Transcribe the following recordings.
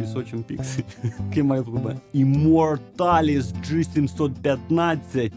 пісочен піксель. Який має тебе? Immortalis G715.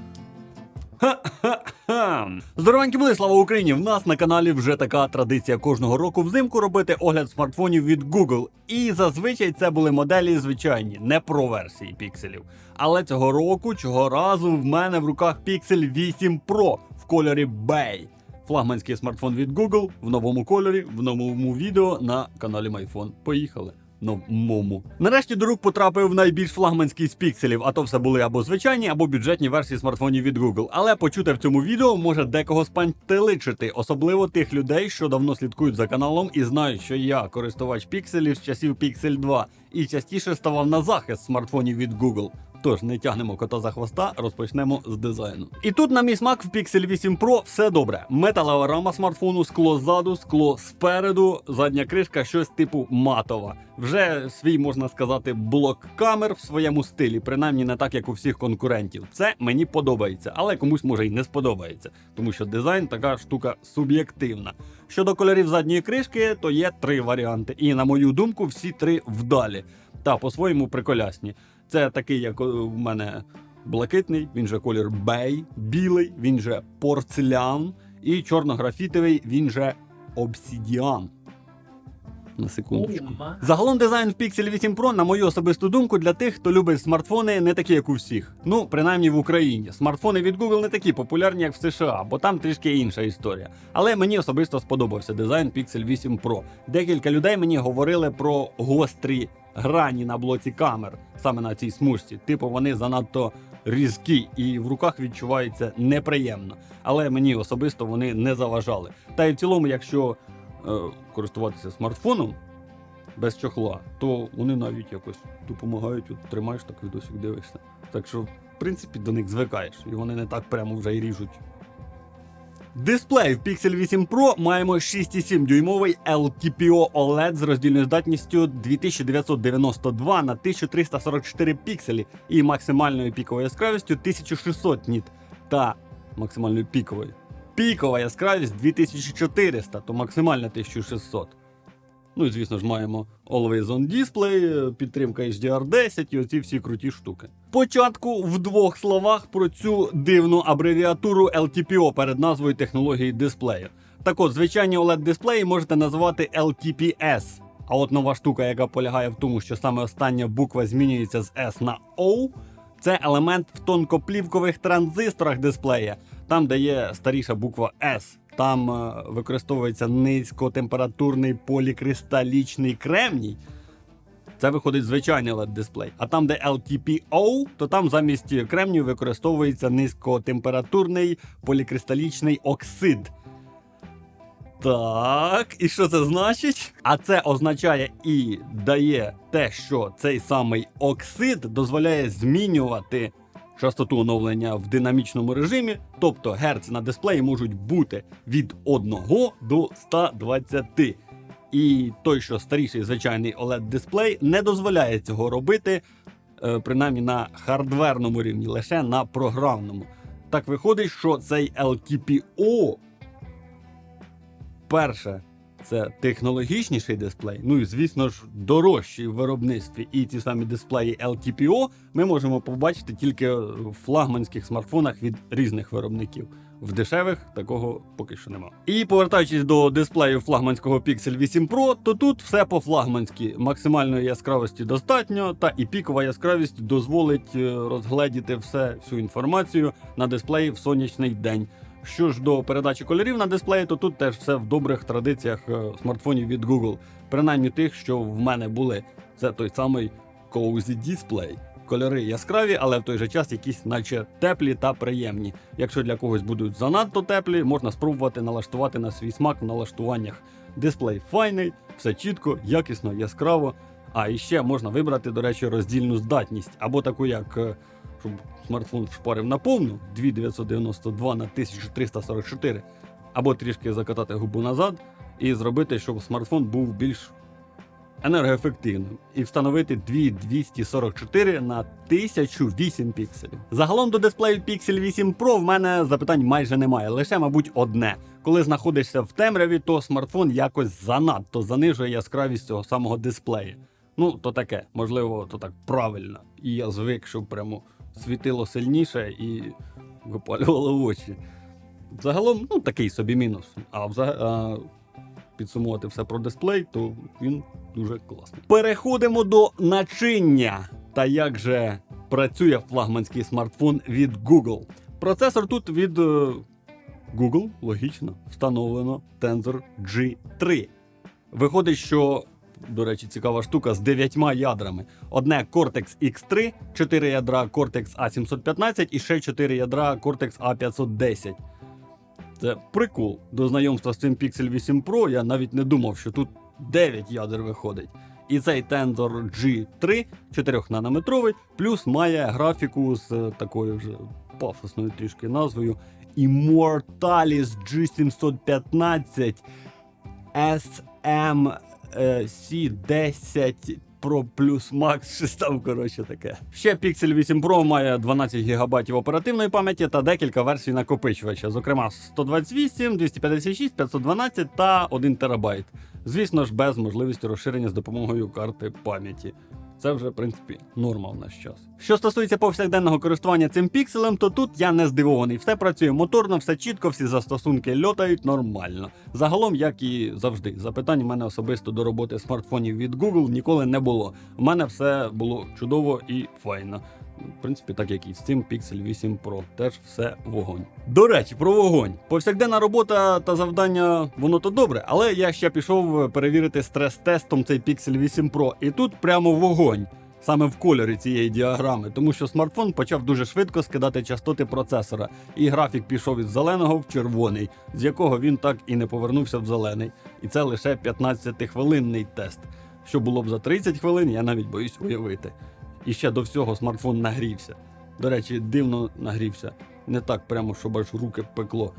Ха-ха-ха! Здоровенькі були, слава Україні! В нас на каналі вже така традиція кожного року взимку робити огляд смартфонів від Google. І зазвичай це були моделі звичайні, не про версії пікселів. Але цього року, цього разу, в мене в руках Pixel 8 Pro в кольорі Bay. Флагманський смартфон від Google в новому кольорі, в новому відео на каналі MyPhone. Поїхали. Новому. Нарешті до рук потрапив найбільш флагманський з пікселів, а то все були або звичайні, або бюджетні версії смартфонів від Google. Але почути в цьому відео може декого спантеличити, особливо тих людей, що давно слідкують за каналом і знають, що я користувач пікселів з часів Pixel 2 і частіше ставав на захист смартфонів від Google. Тож не тягнемо кота за хвоста, розпочнемо з дизайну. І тут на мій смак в Pixel 8 Pro все добре. Металева рама смартфону, скло ззаду, скло спереду, задня кришка, щось типу матова. Вже свій можна сказати блок камер в своєму стилі, принаймні не так, як у всіх конкурентів. Це мені подобається, але комусь може й не сподобається, тому що дизайн така штука суб'єктивна. Щодо кольорів задньої кришки, то є три варіанти. І на мою думку, всі три вдалі. Та по-своєму приколясні. Це такий, як у мене блакитний, він же колір бей, білий, він же порцелян, і чорно-графітовий, він же обсідіан. На секундочку. Загалом дизайн в Pixel 8 Pro, на мою особисту думку, для тих, хто любить смартфони, не такі, як у всіх. Ну, принаймні в Україні. Смартфони від Google не такі популярні, як в США, бо там трішки інша історія. Але мені особисто сподобався дизайн Pixel 8 Pro. Декілька людей мені говорили про гострі грані на блоці камер, саме на цій смужці. Типу, вони занадто різкі і в руках відчувається неприємно. Але мені особисто вони не заважали. Та й в цілому, якщо користуватися смартфоном без чохла, то вони навіть якось допомагають, от тримаєш так відосик дивишся. Так що, в принципі, до них звикаєш, і вони не так прямо вже й ріжуть. Дисплей в Pixel 8 Pro маємо 6,7 дюймовий LTPO OLED з роздільною здатністю 2992 на 1344 пікселі і максимальною піковою яскравістю 1600 ніт та максимальною піковою. Пікова яскравість 2400, то максимальна 1600. Ну і звісно ж маємо Always On Display, підтримка HDR10 і оці всі круті штуки. Спочатку в двох словах про цю дивну абревіатуру LTPO перед назвою технології дисплею. Так от, звичайні oled дисплеї можете називати LTPS. А от нова штука, яка полягає в тому, що саме остання буква змінюється з S на O, це елемент в тонкоплівкових транзисторах дисплея, там, де є старіша буква S. Там е, використовується низькотемпературний полікристалічний кремній. Це виходить звичайний led дисплей. А там, де LTPO, то там замість кремнію використовується низькотемпературний полікристалічний оксид. Так, і що це значить? А це означає і дає те, що цей самий оксид дозволяє змінювати частоту оновлення в динамічному режимі, тобто герц на дисплеї можуть бути від 1 до 120. І той, що старіший звичайний oled дисплей, не дозволяє цього робити, е, принаймні на хардверному рівні, лише на програмному. Так виходить, що цей LTPO перше, це технологічніший дисплей, ну і звісно ж дорожчий в виробництві. І ті самі дисплеї LTPO ми можемо побачити тільки в флагманських смартфонах від різних виробників. В дешевих такого поки що нема. І повертаючись до дисплею флагманського Pixel 8 Pro, то тут все по флагманськи. Максимальної яскравості достатньо, та і пікова яскравість дозволить е, розгледіти все, всю інформацію на дисплеї в сонячний день. Що ж до передачі кольорів на дисплеї, то тут теж все в добрих традиціях е, смартфонів від Google. Принаймні тих, що в мене були. Це той самий Cozy Display. Кольори яскраві, але в той же час якісь, наче теплі та приємні. Якщо для когось будуть занадто теплі, можна спробувати налаштувати на свій смак в налаштуваннях. Дисплей файний, все чітко, якісно, яскраво. А і ще можна вибрати, до речі, роздільну здатність, або таку, як е, щоб смартфон шпарив на повну 2992 на 1344, або трішки закатати губу назад і зробити, щоб смартфон був більш енергоефективним і встановити 2244 на 1008 пікселів. Загалом до дисплею Pixel 8 Pro в мене запитань майже немає, лише, мабуть, одне. Коли знаходишся в темряві, то смартфон якось занадто занижує яскравість цього самого дисплею. Ну, то таке, можливо, то так правильно. І я звик, щоб прямо світило сильніше і випалювало очі. Загалом, ну, такий собі мінус. А, взаг... а підсумувати все про дисплей, то він дуже класний. Переходимо до начиння. Та як же працює флагманський смартфон від Google. Процесор тут від е, Google, логічно, встановлено Tensor G3. Виходить, що, до речі, цікава штука з дев'ятьма ядрами. Одне Cortex X3, 4 ядра Cortex A715 і ще 4 ядра Cortex A510. Це прикол. До знайомства з цим Pixel 8 Pro я навіть не думав, що тут 9 ядер виходить. І цей Tensor G3 4-нанометровий, плюс має графіку з е, такою вже пафосною трішки назвою Immortalis G715 SMC10 Pro Plus Max, щось там, коротше таке. Ще Pixel 8 Pro має 12 ГБ оперативної пам'яті та декілька версій накопичувача, зокрема 128, 256, 512 та 1 ТБ. Звісно ж, без можливості розширення з допомогою карти пам'яті. Це вже, в принципі, норма в наш час. Що стосується повсякденного користування цим пікселем, то тут я не здивований. Все працює моторно, все чітко, всі застосунки льотають нормально. Загалом, як і завжди, запитань у мене особисто до роботи смартфонів від Google ніколи не було. У мене все було чудово і файно. В принципі, так як і цим Pixel 8 Pro, теж все вогонь. До речі, про вогонь. Повсякденна робота та завдання, воно то добре, але я ще пішов перевірити стрес-тестом цей Pixel 8 Pro, і тут прямо вогонь. Саме в кольорі цієї діаграми, тому що смартфон почав дуже швидко скидати частоти процесора, і графік пішов із зеленого в червоний, з якого він так і не повернувся в зелений. І це лише 15-хвилинний тест. Що було б за 30 хвилин, я навіть боюсь уявити. І ще до всього смартфон нагрівся. До речі, дивно нагрівся. Не так прямо, щоб аж руки пекло.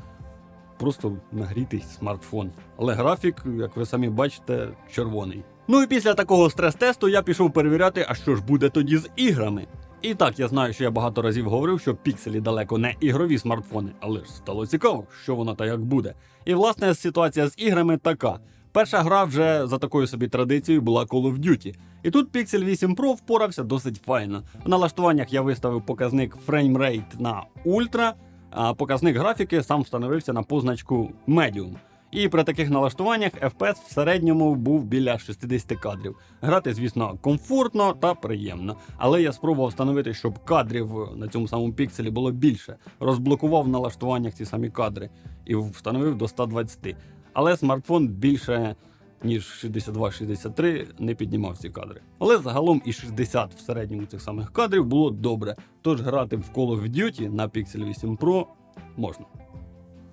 Просто нагрітий смартфон. Але графік, як ви самі бачите, червоний. Ну і після такого стрес-тесту я пішов перевіряти, а що ж буде тоді з іграми. І так, я знаю, що я багато разів говорив, що пікселі далеко не ігрові смартфони, але ж стало цікаво, що воно та як буде. І власне ситуація з іграми така. Перша гра вже за такою собі традицією була Call of Duty. І тут Pixel 8 Pro впорався досить файно. В налаштуваннях я виставив показник фреймрейт на ультра, а показник графіки сам встановився на позначку Medium. І при таких налаштуваннях FPS в середньому був біля 60 кадрів. Грати, звісно, комфортно та приємно. Але я спробував встановити, щоб кадрів на цьому самому пікселі було більше. Розблокував в налаштуваннях ці самі кадри і встановив до 120. Але смартфон більше ніж 62-63 не піднімав ці кадри. Але загалом і 60 в середньому цих самих кадрів було добре. Тож грати в Call of Duty на Pixel 8 Pro можна.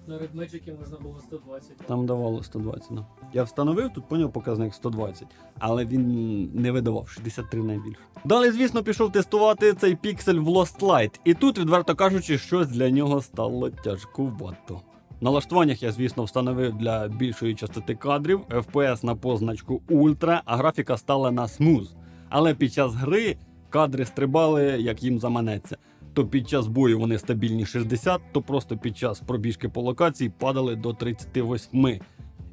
На Red Magic можна було 120. Там давало 120. Ну. Я встановив, тут поняв показник 120, але він не видавав 63 найбільше. Далі, звісно, пішов тестувати цей піксель в Lost Light, і тут, відверто кажучи, щось для нього стало тяжкувато. Налаштуваннях я, звісно, встановив для більшої частоти кадрів, FPS на позначку Ultra, а графіка стала на Smooth. Але під час гри кадри стрибали, як їм заманеться. То під час бою вони стабільні 60, то просто під час пробіжки по локації падали до 38.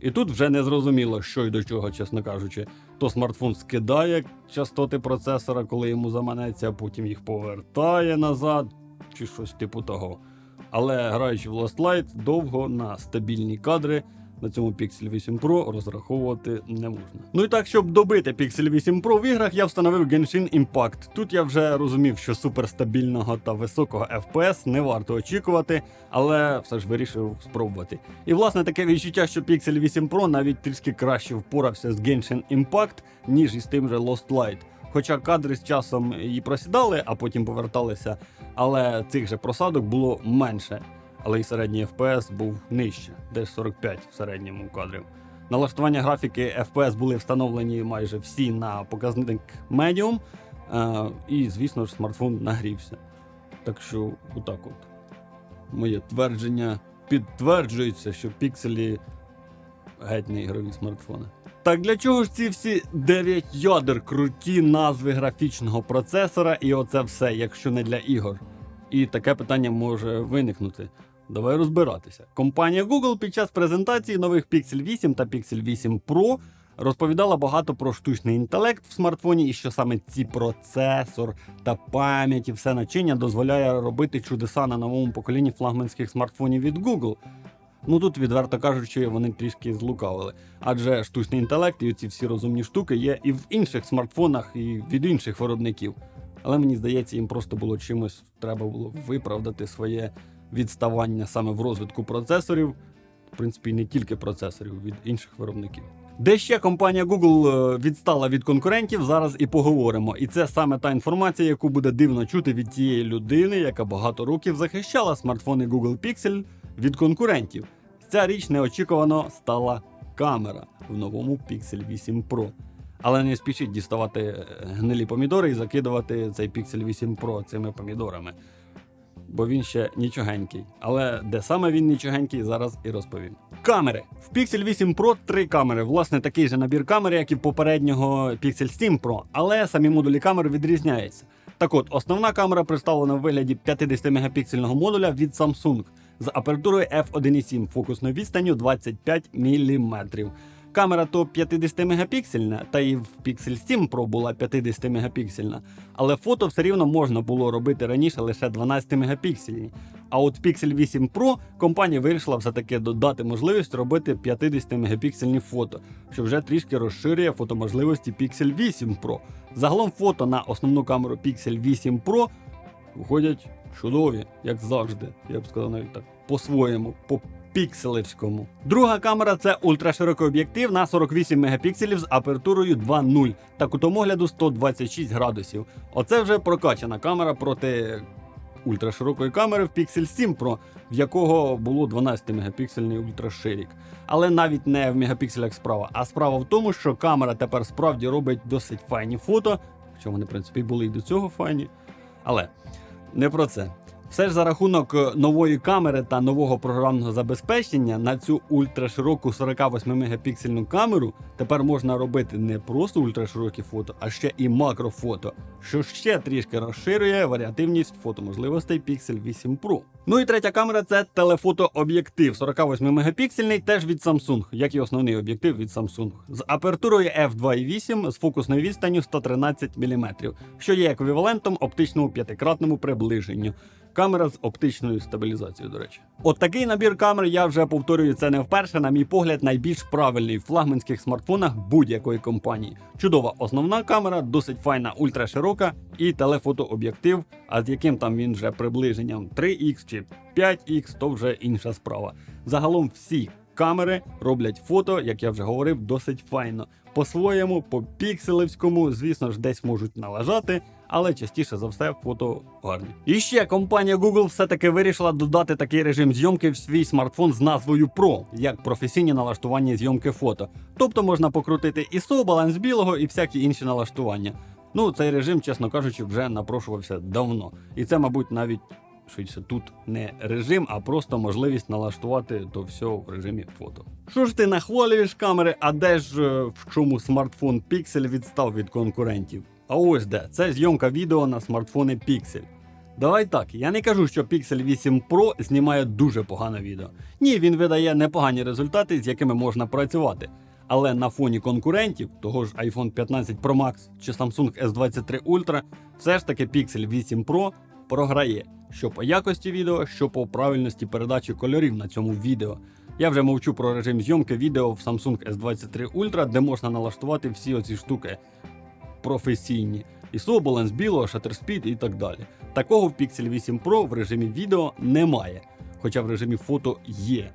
І тут вже не зрозуміло, що й до чого, чесно кажучи. То смартфон скидає частоти процесора, коли йому заманеться, а потім їх повертає назад, чи щось типу того. Але граючи в Lost Light, довго на стабільні кадри на цьому Pixel 8 Pro розраховувати не можна. Ну і так, щоб добити Pixel 8 Pro в іграх, я встановив Genshin Impact. Тут я вже розумів, що суперстабільного та високого FPS не варто очікувати, але все ж вирішив спробувати. І власне таке відчуття, що Pixel 8 Pro навіть трішки краще впорався з Genshin Impact, ніж із тим же Lost Light. Хоча кадри з часом і просідали, а потім поверталися, але цих же просадок було менше. Але й середній FPS був нижче, десь 45 в середньому кадрів. Налаштування графіки FPS були встановлені майже всі на показник Medium, е, і, звісно ж, смартфон нагрівся. Так що, отак от. Моє твердження підтверджується, що пікселі геть не ігрові смартфони. Так для чого ж ці всі 9 ядер, круті назви графічного процесора і оце все, якщо не для ігор? І таке питання може виникнути. Давай розбиратися. Компанія Google під час презентації нових Pixel 8 та Pixel 8 Pro розповідала багато про штучний інтелект в смартфоні, і що саме ці процесор та пам'ять і все начиння дозволяє робити чудеса на новому поколінні флагманських смартфонів від Google. Ну тут, відверто кажучи, вони трішки злукавили. Адже штучний інтелект і ці всі розумні штуки є і в інших смартфонах, і від інших виробників. Але мені здається, їм просто було чимось треба було виправдати своє відставання саме в розвитку процесорів, в принципі, не тільки процесорів від інших виробників. Де ще компанія Google е, відстала від конкурентів, зараз і поговоримо. І це саме та інформація, яку буде дивно чути від тієї людини, яка багато років захищала смартфони Google Pixel від конкурентів. Ця річ неочікувано стала камера в новому Pixel 8 Pro. Але не спішіть діставати е, гнилі помідори і закидувати цей Pixel 8 Pro цими помідорами. Бо він ще нічогенький. Але де саме він нічогенький, зараз і розповім. Камери. В Pixel 8 Pro три камери. Власне, такий же набір камер, як і в попереднього Pixel 7 Pro, але самі модулі камер відрізняються. Так от, основна камера представлена в вигляді 50-мегапіксельного модуля від Samsung з апертурою f1.7 фокусною відстанню 25 мм. Камера то 50 мегапіксельна, та і в Pixel 7 Pro була 50 мегапіксельна, але фото все рівно можна було робити раніше лише 12 мегапіксельні. А от в Pixel 8 Pro компанія вирішила все-таки додати можливість робити 50 мегапіксельні фото, що вже трішки розширює фотоможливості Pixel 8 Pro. Загалом фото на основну камеру Pixel 8 Pro виходять чудові, як завжди. Я б сказав навіть так, по-своєму, по пікселевському. Друга камера це ультраширокий об'єктив на 48 мегапікселів з апертурою 2.0 та кутомогляду 126 градусів. Оце вже прокачана камера проти ультраширокої камери в Pixel 7 Pro, в якого було 12 мегапіксельний ультраширік. Але навіть не в мегапікселях справа, а справа в тому, що камера тепер справді робить досить файні фото, хоча вони, в принципі, були і до цього файні. Але не про це. Все ж за рахунок е, нової камери та нового програмного забезпечення на цю ультрашироку 48 мегапіксельну камеру тепер можна робити не просто ультраширокі фото, а ще і макрофото, що ще трішки розширює варіативність фотоможливостей Pixel 8 Pro. Ну і третя камера це телефотооб'єктив 48 мегапіксельний, теж від Samsung, як і основний об'єктив від Samsung, з апертурою f2.8 з фокусною відстанню 113 мм, що є еквівалентом оптичному п'ятикратному приближенню. Камера з оптичною стабілізацією, до речі. От такий набір камер, я вже повторюю це не вперше. На мій погляд, найбільш правильний в флагманських смартфонах будь-якої компанії. Чудова основна камера, досить файна ультраширока і телефотооб'єктив, а з яким там він вже приближенням 3х чи 5х, то вже інша справа. Загалом всі камери роблять фото, як я вже говорив, досить файно. По-своєму, по пікселевському, звісно ж, десь можуть налажати, але частіше за все фото гарні. І ще компанія Google все-таки вирішила додати такий режим зйомки в свій смартфон з назвою Pro, як професійні налаштування зйомки фото. Тобто можна покрутити ISO, баланс білого і всякі інші налаштування. Ну, цей режим, чесно кажучи, вже напрошувався давно. І це, мабуть, навіть швидше тут не режим, а просто можливість налаштувати то все в режимі фото. Що ж ти нахвалюєш камери, а де ж е, в чому смартфон Pixel відстав від конкурентів? А ось де це зйомка відео на смартфони Pixel. Давай так, я не кажу, що Pixel 8 Pro знімає дуже погане відео. Ні, він видає непогані результати, з якими можна працювати. Але на фоні конкурентів, того ж iPhone 15 Pro Max чи Samsung S23 Ultra, все ж таки Pixel 8 Pro програє що по якості відео, що по правильності передачі кольорів на цьому відео. Я вже мовчу про режим зйомки відео в Samsung S23 Ultra, де можна налаштувати всі оці штуки професійні. ISO, баланс білого, shutter speed і так далі. Такого в Pixel 8 Pro в режимі відео немає, хоча в режимі фото є.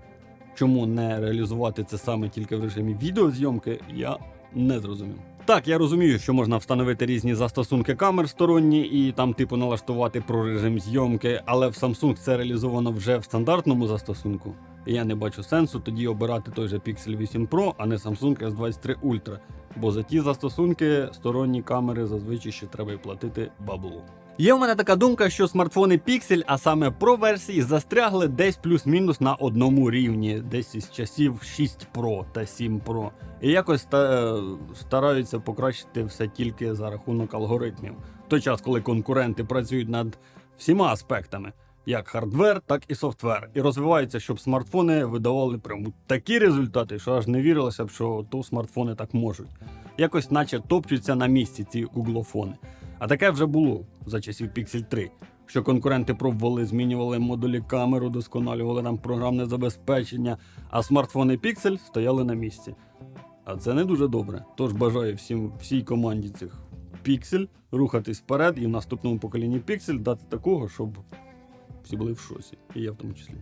Чому не реалізувати це саме тільки в режимі відеозйомки, я не зрозумів. Так, я розумію, що можна встановити різні застосунки камер сторонні і там, типу, налаштувати про режим зйомки, але в Samsung це реалізовано вже в стандартному застосунку. І я не бачу сенсу тоді обирати той же Pixel 8 Pro, а не Samsung S23 Ultra. Бо за ті застосунки сторонні камери зазвичай ще треба й платити бабло. Є в мене така думка, що смартфони Pixel, а саме Pro версії, застрягли десь плюс-мінус на одному рівні, десь із часів 6 Pro та 7 Pro. І якось та, стараються покращити все тільки за рахунок алгоритмів. В той час, коли конкуренти працюють над всіма аспектами. як хардвер, так і софтвер. І розвивається, щоб смартфони видавали прямо такі результати, що аж не вірилося б, що то смартфони так можуть. Якось, наче топчуться на місці ці гуглофони. А таке вже було за часів Pixel 3, що конкуренти пробували, змінювали модулі камеру, досконалювали нам програмне забезпечення, а смартфони Pixel стояли на місці. А це не дуже добре. Тож бажаю всім всій команді цих Pixel рухатись вперед і в наступному поколінні Pixel дати такого, щоб всі були в шоці. І я в тому числі.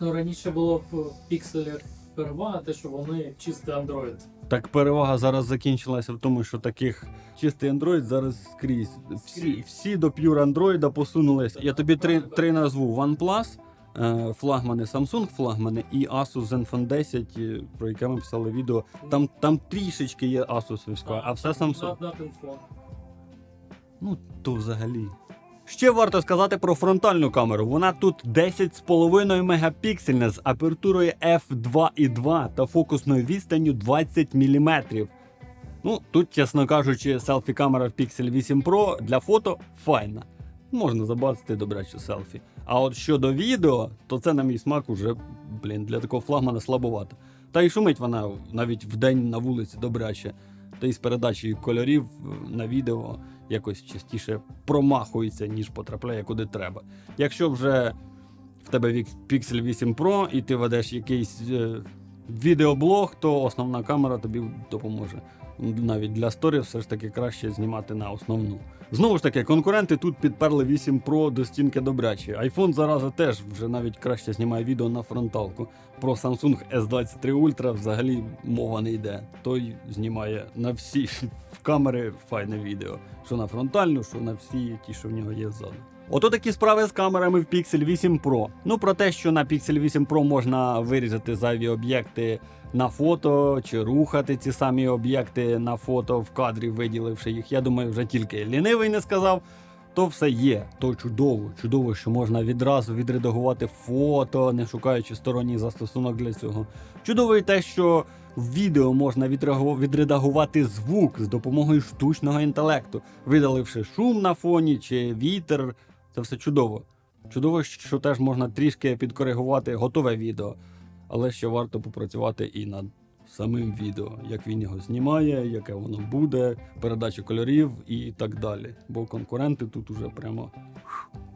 Ну, раніше було в пікселях перевага, те, що вони чистий Android. Так перевага зараз закінчилася в тому, що таких чистий Android зараз скрізь. Всі, Скрізь. всі до Pure Android посунулись. Я тобі три, три назву: OnePlus, е, флагмани Samsung флагмани і Asus Zenfone 10, е, про яке ми писали відео. Там, там трішечки є Asus, а все Samsung. Ну, то взагалі. Ще варто сказати про фронтальну камеру. Вона тут 10,5 мегапіксельна з апертурою f2.2 та фокусною відстанню 20 мм. Ну, тут, чесно кажучи, селфі-камера в Pixel 8 Pro для фото файна. Можна забацати добряче селфі. А от щодо відео, то це на мій смак уже, блін, для такого флагмана слабовато. Та й шумить вона навіть вдень на вулиці добряче. Та й з передачею кольорів е, на відео якось частіше промахується, ніж потрапляє куди треба. Якщо вже в тебе Pixel 8 Pro і ти ведеш якийсь е, відеоблог, то основна камера тобі допоможе. Навіть для сторів все ж таки краще знімати на основну. Знову ж таки, конкуренти тут підперли 8 Pro до стінки добрячі. iPhone зараза теж вже навіть краще знімає відео на фронталку. Про Samsung S23 Ultra взагалі мова не йде. Той знімає на всі камери файне відео. Що на фронтальну, що на всі ті, що в нього є ззаду. Ото такі справи з камерами в Pixel 8 Pro. Ну про те, що на Pixel 8 Pro можна вирізати зайві об'єкти на фото чи рухати ці самі об'єкти на фото в кадрі, виділивши їх. Я думаю, вже тільки лінивий не сказав. То все є, то чудово. Чудово, що можна відразу відредагувати фото, не шукаючи сторонній застосунок для цього. Чудово і те, що в відео можна відредагувати звук з допомогою штучного інтелекту, видаливши шум на фоні чи вітер. Це все чудово. Чудово, що теж можна трішки підкоригувати готове відео, але ще варто попрацювати і над самим відео, як він його знімає, яке воно буде, передача кольорів і так далі. Бо конкуренти тут уже прямо.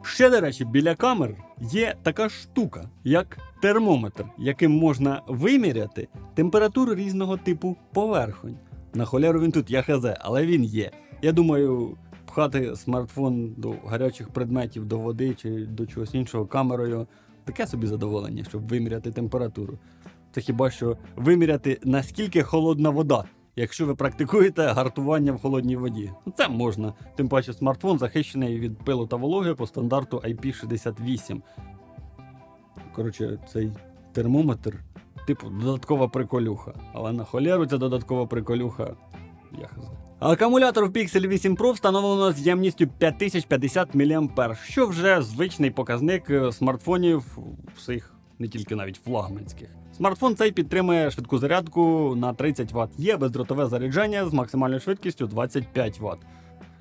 Ще, до речі, біля камер є така штука, як термометр, яким можна виміряти температуру різного типу поверхонь. На холеру він тут я хз, але він є. Я думаю, пхати смартфон до гарячих предметів, до води чи до чогось іншого камерою таке собі задоволення, щоб виміряти температуру. Це хіба що виміряти, наскільки холодна вода, якщо ви практикуєте гартування в холодній воді. Це можна. Тим паче смартфон захищений від пилу та вологи по стандарту IP68. Коротше, цей термометр, типу, додаткова приколюха. Але на холеру ця додаткова приколюха. Я хз. Акумулятор в Pixel 8 Pro встановлено з ємністю 5050 мА, що вже звичний показник е, смартфонів всіх, не тільки навіть флагманських. Смартфон цей підтримує швидку зарядку на 30 Вт. Є бездротове заряджання з максимальною швидкістю 25 Вт.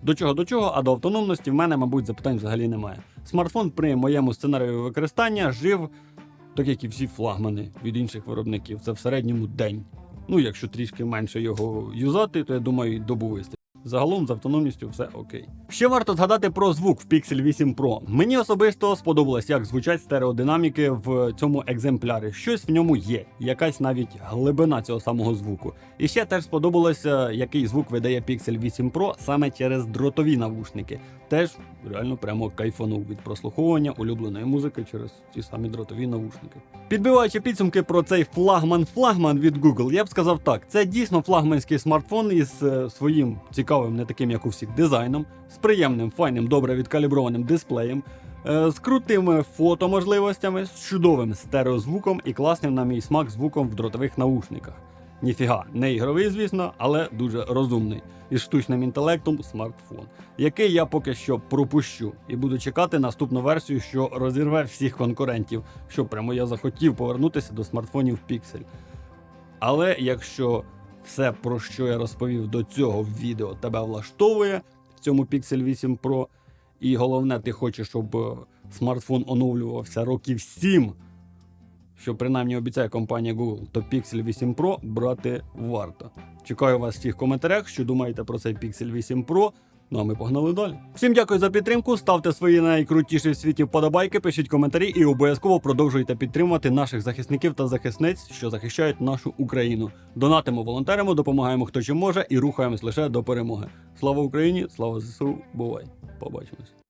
До чого до чого, а до автономності в мене, мабуть, запитань взагалі немає. Смартфон при моєму сценарію використання жив, так як і всі флагмани від інших виробників, це в середньому день. Ну, якщо трішки менше його юзати, то я думаю, і добу вистачить. Загалом з автономністю все окей. Ще варто згадати про звук в Pixel 8 Pro. Мені особисто сподобалось, як звучать стереодинаміки в цьому екземплярі. Щось в ньому є, якась навіть глибина цього самого звуку. І ще теж сподобалося, який звук видає Pixel 8 Pro саме через дротові навушники. Теж реально прямо кайфанув від прослуховування улюбленої музики через ці самі дротові навушники. Підбиваючи підсумки про цей флагман-флагман від Google, я б сказав так: це дійсно флагманський смартфон із е, своїм цікавим, не таким, як у всіх, дизайном, з приємним, файним, добре відкаліброваним дисплеєм, е, з крутими фотоможливостями, з чудовим стереозвуком і класним, на мій смак, звуком в дротових наушниках. Ніфіга, не ігровий, звісно, але дуже розумний. Із штучним інтелектом смартфон, який я поки що пропущу, і буду чекати наступну версію, що розірве всіх конкурентів, що прямо я захотів повернутися до смартфонів Pixel. Але якщо все, про що я розповів до цього відео, тебе влаштовує в цьому Pixel 8 Pro, і головне, ти хочеш, щоб е, смартфон оновлювався років 7, що принаймні обіцяє компанія Google, то Pixel 8 Pro брати варто. Чекаю вас в всіх коментарях, що думаєте про цей Pixel 8 Pro. Ну а ми погнали далі. Всім дякую за підтримку. Ставте свої найкрутіші в світі вподобайки, пишіть коментарі і обов'язково продовжуйте підтримувати наших захисників та захисниць, що захищають нашу Україну. Донатимо, волонтеримо, допомагаємо хто чим може і рухаємось лише до перемоги. Слава Україні! Слава ЗСУ! Бувай! Побачимось!